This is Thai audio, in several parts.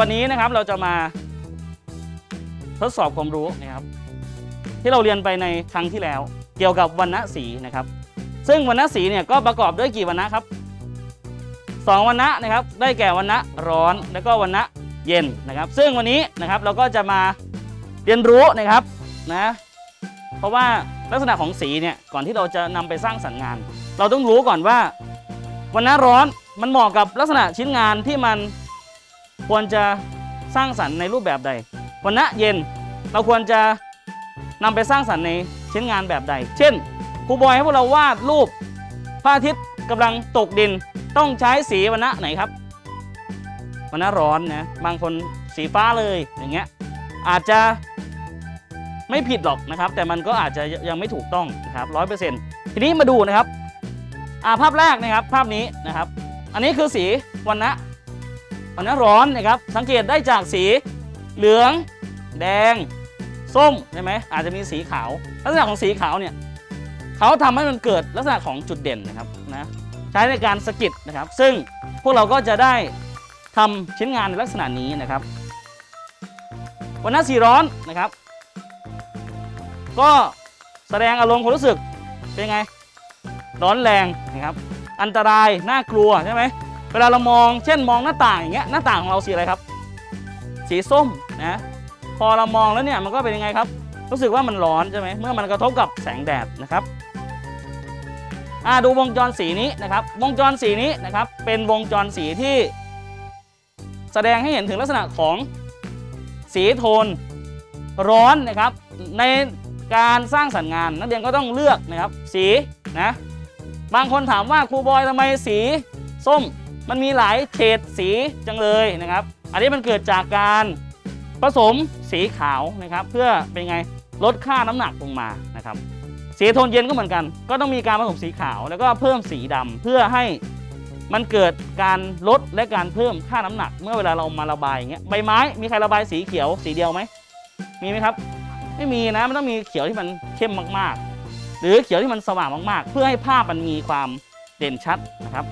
วันนี้นะครับเราจะมาทดสอบความรู้นะครับ ที่เราเรียนไปในครั้งที่แล้ว เกี่ยวกับวรรณสีนะครับ ซึ่งวรรณสีเนี่ยก็ประกอบด้วยกี่วรรณะครับสองวรรณะนะครับ ได้แก่วรรณะร้อนแล้วก็วรรณะเย็นนะครับ ซึ่งวันนี้นะครับเราก็จะมาเรียนรู้นะครับนะเพราะว่าลักษณะของสีเนี่ยก่อนที่เราจะนำไปสร้างสรรค์งาน เราต้องรู้ก่อนว่าวันน้ร้อนมันเหมาะกับลักษณะชิ้นงานที่มัน ควรจะสร้างสรรค์ในรูปแบบใด วันนะเย็นเราควรจะนำไปสร้างสรรค์ในชิ้นงานแบบใด เช่นครูบอยให้พวกเราวาดรูปพระอาทิตย์กำลังตกดินต้องใช้สีวันนะไหนครับ วันนะร้อนนะบางคนสีฟ้าเลยอย่างเงี้ยอาจจะไม่ผิดหรอกนะครับ แต่มันก็อาจจะยังไม่ถูกต้องนะครับร้อยเปอร์เซ็นต์ทีนี้มาดูนะครับภาพแรกนะครับภาพนี้นะครับ อันนี้คือสีวันนะ วันนะร้อนนะครับ สังเกตได้จากสีเหลือง แดง ส้มใช่ไหมอาจจะมีสีขาว ลักษณะของสีขาวเนี่ยเขาทำให้มันเกิดลักษณะของจุดเด่นนะครับนะใช้ในการสกิดนะครับ ซึ่งพวกเราก็จะได้ทำชิ้นงานในลักษณะนี้นะครับ วันนะสีร้อนนะครับ ก็แสดงอารมณ์ความรู้สึกเป็นไง ร้อนแรงนะครับ อันตรายน่ากลัวใช่ไหม เวลาเรามองเช่นมองหน้าต่างอย่างเงี้ยหน้าต่างของเราสีอะไรครับ สีส้มนะพอเรามองแล้วเนี่ยมันก็เป็นยังไงครับ รู้สึกว่ามันร้อนใช่ไหมเมื่อมันกระทบกับแสงแดดนะครับอ่าดูวงจรสีนี้นะครับ วงจรสีนี้นะครับ เป็นวงจรสีที่ แสดงให้เห็นถึงลักษณะของสีโทนร้อนนะครับ ในการสร้างสรรค์งาน นักเรียนก็ต้องเลือกนะครับ สีนะบางคนถามว่าครูบอยทำไมสีส้ม มันมีหลายเฉดสีจังเลยนะครับ อันนี้มันเกิดจากการผสมสีขาวนะครับ เพื่อเป็นไงลดค่าน้ำหนักลงมานะครับ สีโทนเย็นก็เหมือนกัน ก็ต้องมีการผสมสีขาว แล้วก็เพิ่มสีดำเพื่อให้มันเกิดการลดและการเพิ่มค่าน้ำหนัก เมื่อเวลาเรามาระบายอย่างเงี้ยใบไม้มีใครระบายสีเขียวสีเดียวไหมมีไหมครับ ไม่มีนะมันต้องมีเขียวที่มันเข้มมากๆ หรือเขียวที่มันสว่างมากๆ เพื่อให้ภาพมันมีความเด่นชัดนะครับ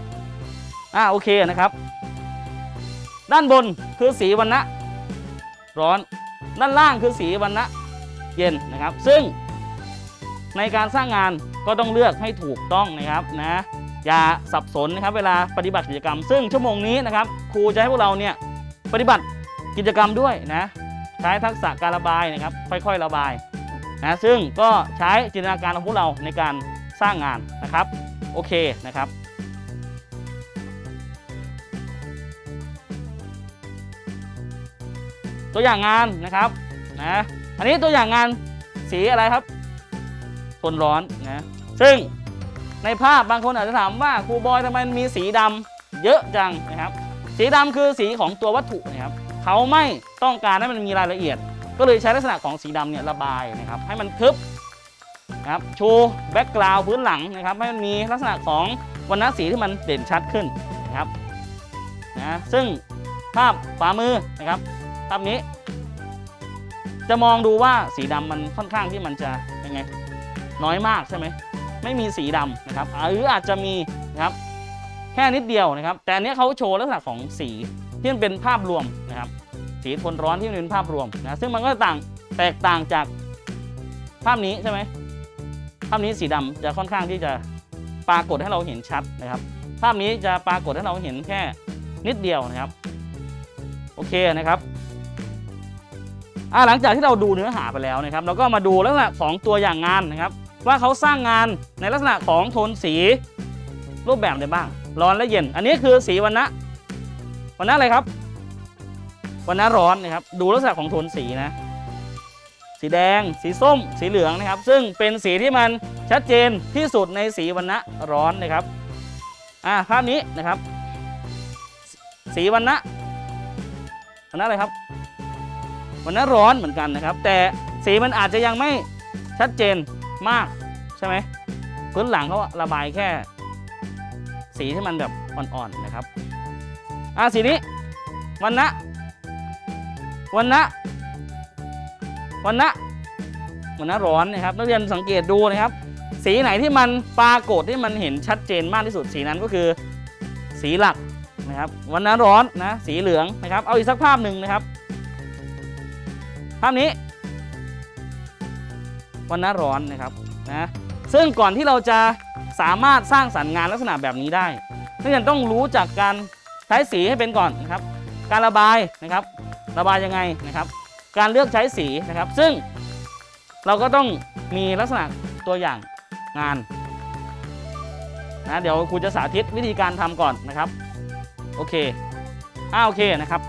อ่าโอเคนะครับ ด้านบนคือสีวันนะร้อน ด้านล่างคือสีวันนะเย็นนะครับ ซึ่งในการสร้างงานก็ต้องเลือกให้ถูกต้องนะครับนะอย่าสับสนนะครับ เวลาปฏิบัติกิจกรรม ซึ่งชั่วโมงนี้นะครับ ครูจะให้พวกเราเนี่ยปฏิบัติกิจกรรมด้วยนะใช้ทักษะการระบายนะครับ ค่อยๆระบายนะซึ่งก็ใช้จินตนาการของพวกเราในการสร้างงานนะครับ โอเคนะครับ ตัวอย่างงานนะครับนะอันนี้ตัวอย่างงานสีอะไรครับทนร้อนนะซึ่งในภาพบางคนอาจจะถามว่าครูบอยทำไมมีสีดำเยอะจังนะครับสีดำคือสีของตัววัตถุนะครับเขาไม่ต้องการให้มันมีรายละเอียด ก็เลยใช้ลักษณะของสีดำเนี่ยระบายนะครับให้มันทึบนะครับชว์แบ็กกราวด์พื้นหลังนะครับให้มันมีลักษณะของวรรณสีที่มันเด่นชัดขึ้นนะครับนะซึ่งภาพขวามือนะครับ ภาพนี้ จะมองดูว่าสีดำมันค่อนข้างที่มันจะเป็นไง น้อยมากใช่ไหมไม่มีสีดำนะครับหรืออาจจะมีนะครับแค่นิดเดียวนะครับ แต่อันเนี้ยเขาโชว์ลักษณะของสีที่มันเป็นภาพรวมนะครับ สีทนร้อนที่มันเป็นภาพรวมนะซึ่งมันก็ต่างแตกต่างจากภาพนี้ใช่ไหมภาพนี้สีดำจะค่อนข้างที่จะปรากฏให้เราเห็นชัดนะครับ ภาพนี้จะปรากฏให้เราเห็นแค่นิดเดียวนะครับ โอเคนะครับ หลังจากที่เราดูเนื้อหาไปแล้วนะครับเราก็มาดูลักษณะของตัวอย่างงานนะครับ ว่าเขาสร้างงานในลักษณะของโทนสีรูปแบบใดบ้าง ร้อนและเย็น อันนี้คือสีวันนะวันนั้นอะไรครับวันนั้นร้อนนะครับ ดูลักษณะของโทนสีนะ สีแดง สีส้ม สีเหลืองนะครับ ซึ่งเป็นสีที่มันชัดเจนที่สุดในสีวันนะร้อนนะครับอ่าภาพนี้นะครับ สีวันนะวันนะอะไรครับ วันนั้นร้อนเหมือนกันนะครับ แต่สีมันอาจจะยังไม่ชัดเจนมากใช่ไหมพื้นหลังเขาระบายแค่ สีที่มันแบบอ่อนๆนะครับอ่าสีนี้วันนะวันนะวันนะวันนะร้อนนะครับ นักเรียนสังเกตดูนะครับ สีไหนที่มันปรากฏที่มันเห็นชัดเจนมากที่สุดสีนั้นก็คือ สีหลักนะครับวันนั้นร้อนนะสีเหลืองนะครับ เอาอีกสักภาพหนึ่งนะครับ ภาพนี้ วันนั้นร้อนนะครับนะซึ่งก่อนที่เราจะสามารถสร้างสรรค์งานลักษณะแบบนี้ได้นักเรียนต้องรู้จากการใช้สีให้เป็นก่อนนะครับ การระบายนะครับ ระบายยังไงนะครับ การเลือกใช้สีนะครับ ซึ่งเราก็ต้องมีลักษณะตัวอย่างงานนะเดี๋ยวครูจะสาธิตวิธีการทำก่อนนะครับ โอเคอ่าโอเคนะครับ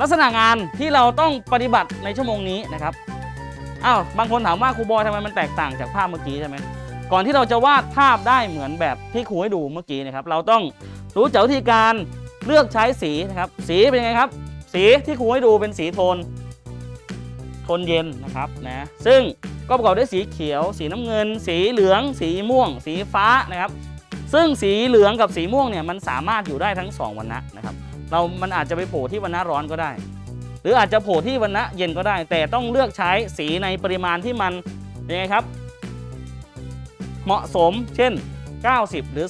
ลักษณะงานที่เราต้องปฏิบัติในชั่วโมงนี้นะครับอ้าวบางคนถามว่าครูบอยทำไมมันแตกต่างจากภาพเมื่อกี้ใช่ไหมก่อนที่เราจะวาดภาพได้เหมือนแบบที่ครูให้ดูเมื่อกี้นะครับ เราต้องรู้จักวิธีการเลือกใช้สีนะครับ สีเป็นยังไงครับ สีที่ครูให้ดูเป็นสีโทนโทนเย็นนะครับนะซึ่งก็ประกอบด้วยสีเขียว สีน้ำเงิน สีเหลือง สีม่วง สีฟ้านะครับ ซึ่งสีเหลืองกับสีม่วงเนี่ยมันสามารถอยู่ได้ทั้งสองวันนะนะครับ เรามันอาจจะไปโผล่ที่วันนะร้อนก็ได้ หรืออาจจะโผล่ที่วันนะเย็นก็ได้ แต่ต้องเลือกใช้สีในปริมาณที่มันยังไงครับ เหมาะสมเช่น 90 หรือ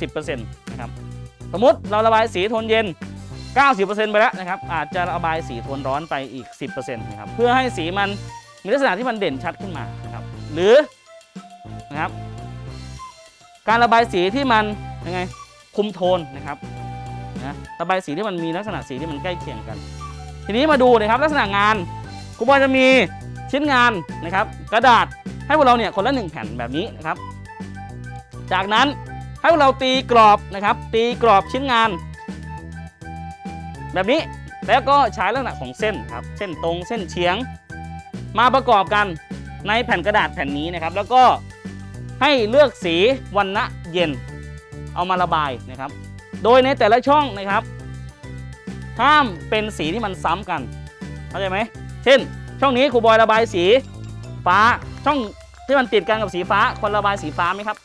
10%นะครับสมมติเราระบายสีโทนเย็น 90%ไปแล้วนะครับอาจจะระบายสีโทนร้อนไปอีก 10%นะครับเพื่อให้สีมันมีลักษณะที่มันเด่นชัดขึ้นมานะครับหรือนะครับการระบายสีที่มันยังไงคุมโทนนะครับ นะระบายสีที่มันมีลักษณะสีที่มันใกล้เคียงกัน ทีนี้มาดูนะครับลักษณะงานครูบอยจะมีชิ้นงานนะครับ กระดาษให้พวกเราเนี่ยคนละหนึ่งแผ่นแบบนี้นะครับ จากนั้นให้พวกเราตีกรอบนะครับ ตีกรอบชิ้นงาน แบบนี้แล้วก็ใช้ลักษณะของเส้นครับเส้นตรงเส้นเฉียง มาประกอบกันในแผ่นกระดาษแผ่นนี้นะครับ แล้วก็ให้เลือกสีวันณะเย็น เอามาระบายนะครับ โดยในแต่ละช่องนะครับ ห้ามเป็นสีที่มันซ้ำกันเข้าใจไหมเช่น ช่องนี้ครูบอยระบายสีฟ้าช่องที่มันติดกันกับสีฟ้า คนระบายสีฟ้าไหมครับ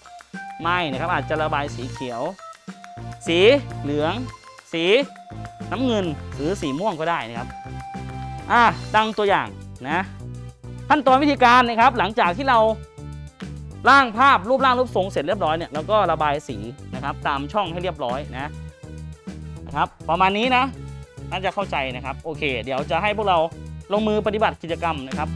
ไม่นะครับอาจจะระบายสีเขียว สีเหลือง สีน้ำเงินหรือสีม่วงก็ได้นะครับอะดังตัวอย่างนะขั้นตอนวิธีการนะครับ หลังจากที่เราร่างภาพรูปร่างรูปทรงเสร็จเรียบร้อยเนี่ยแล้วก็ระบายสี นะครับ ตามช่องให้เรียบร้อยนะนะครับ ประมาณนี้นะน่าจะเข้าใจนะครับ โอเค เดี๋ยวจะให้พวกเราลงมือปฏิบัติกิจกรรมนะครับ